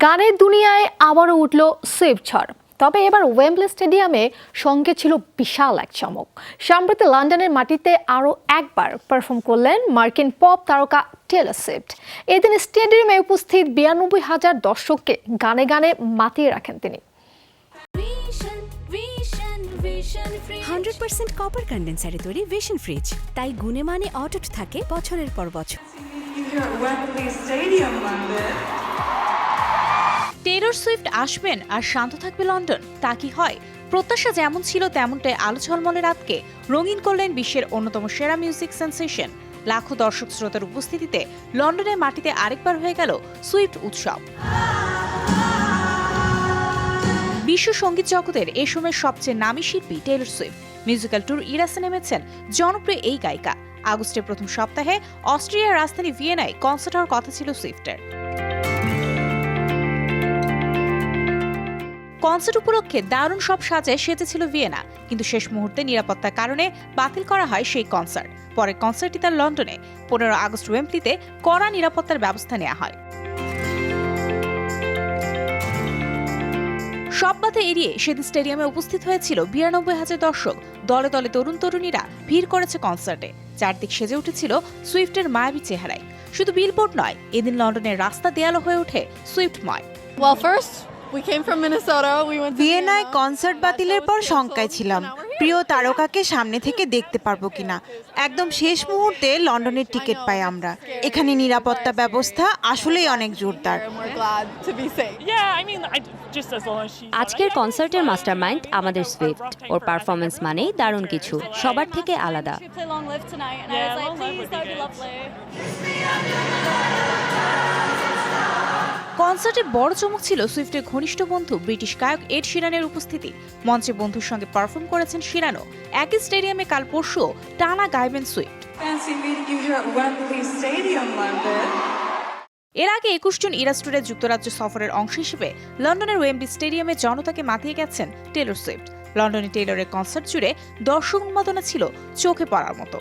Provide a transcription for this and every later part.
গানের দুনিয়ায় আবারও উঠল সুইফট ঝড়। তবে এবার ওয়েম্বলে স্টেডিয়ামে সঙ্গে ছিল বিশাল এক চমক। সম্প্রতি লন্ডনের মাটিতে আরও একবার পারফর্ম করলেন মার্কিন পপ তারকা টেলর সুইফট। এদিন স্টেডিয়ামে উপস্থিত বিরানব্বই হাজার দর্শককে গানে গানে মাতিয়ে রাখেন তিনি. হান্ড্রেড পার্সেন্ট কপার কন্ডেন্সারে তৈরি ভিশন ফ্রিজ তাই গুণে মানে অটুট থাকে বছরের পর বছর। টেলর সুইফট আসবেন আর শান্ত থাকবে লন্ডন, তা কি হয়? প্রত্যাশা যেমন ছিল তেমনটাই আলো ঝলমলে রাতকে। রঙিন করলেন বিশ্বের অন্যতম সেরা মিউজিক সেন্সেশন। লাখো দর্শক শ্রোতার উপস্থিতিতে লন্ডনের মাটিতে আরেকবার হয়ে গেল সুইফট উৎসব। বিশ্ব সংগীত জগতের এ সময়ের সবচেয়ে নামী শিল্পী টেলর সুইফট। মিউজিক্যাল ট্যুর ইরাসে নেমেছেন জনপ্রিয় এই গায়িকা। আগস্টের প্রথম সপ্তাহে অস্ট্রিয়ার রাজধানী ভিয়েনায় কনসার্ট হওয়ার কথা ছিল সুইফটের। কনসার্ট উপলক্ষে দারুণ সব সাজে সেজেছিল ভিয়েনা কিন্তু শেষ মুহূর্তে নিরাপত্তার কারণে বাতিল করা হয় সেই কনসার্ট। পরে কনসার্টটি তার লন্ডনে পনেরো আগস্ট ওয়েম্পলিতে কড়া নিরাপত্তার ব্যবস্থা নেওয়া হয়। সব বাধা এড়িয়ে সেদিন স্টেডিয়ামে উপস্থিত হয়েছিল বিরানব্বই হাজার দর্শক। দলে দলে তরুণ তরুণীরা ভিড় করেছে কনসার্টে। চারদিক সেজে উঠেছিল সুইফটের মায়াবী চেহারায়। শুধু বিলবোর্ড নয় এদিন লন্ডনের রাস্তা দেয়ালো হয়ে ওঠে সুইফটময়। Well, first, we came from Minnesota. We went to ভিয়েনায় কনসার্ট বাতিলের পর শঙ্কায় ছিলাম। প্রিয় তারকাকে সামনে থেকে দেখতে পারব কিনা। একদম শেষ মুহূর্তে লন্ডনের টিকিট পাই আমরা। এখানে নিরাপত্তা ব্যবস্থা আসলেই অনেক জোরদার. আজকের কনসার্টের মাস্টারমাইন্ড আমাদের সুইফট। ওর পারফরমেন্স মানেই দারুণ কিছু। সবার থেকে আলাদা। We Long Live tonight, and Yeah, I was like, Long Live কনসার্টে বড় চমক ছিল সুইফটের ঘনিষ্ঠ বন্ধু ব্রিটিশ গায়ক এড শিরানের উপস্থিতি। মঞ্চে বন্ধুর সঙ্গে পারফর্ম করেছেন শিরানো একই স্টেডিয়ামে কাল পরশুও টানা গাইবেন সুইফট. এর আগে একুশ জন ইরাস্টুরের যুক্তরাজ্য সফরের অংশ হিসেবে লন্ডনের ওয়েম্বলি স্টেডিয়ামে জনতাকে মাতিয়ে গেছেন টেলর সুইফট। লন্ডনে টেলরের কনসার্ট জুড়ে দর্শক উন্মাদনা ছিল চোখে পড়ার মতো।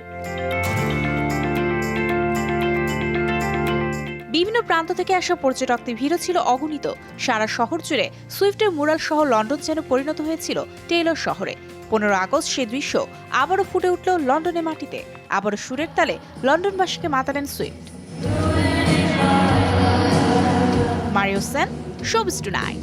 বিভিন্ন প্রান্ত থেকে আসা পর্যটকদের ভিড়ও ছিল অগণিত। সারা শহর জুড়ে সুইফটের মুরাল সহ লন্ডন যেন পরিণত হয়েছিল টেইলর শহরে। পনেরো আগস্ট সে দৃশ্য আবারও ফুটে উঠল লন্ডনের মাটিতে। আবারও সুরের তালে লন্ডনবাসীকে মাতালেন Swift. Mario Sen showbiz tonight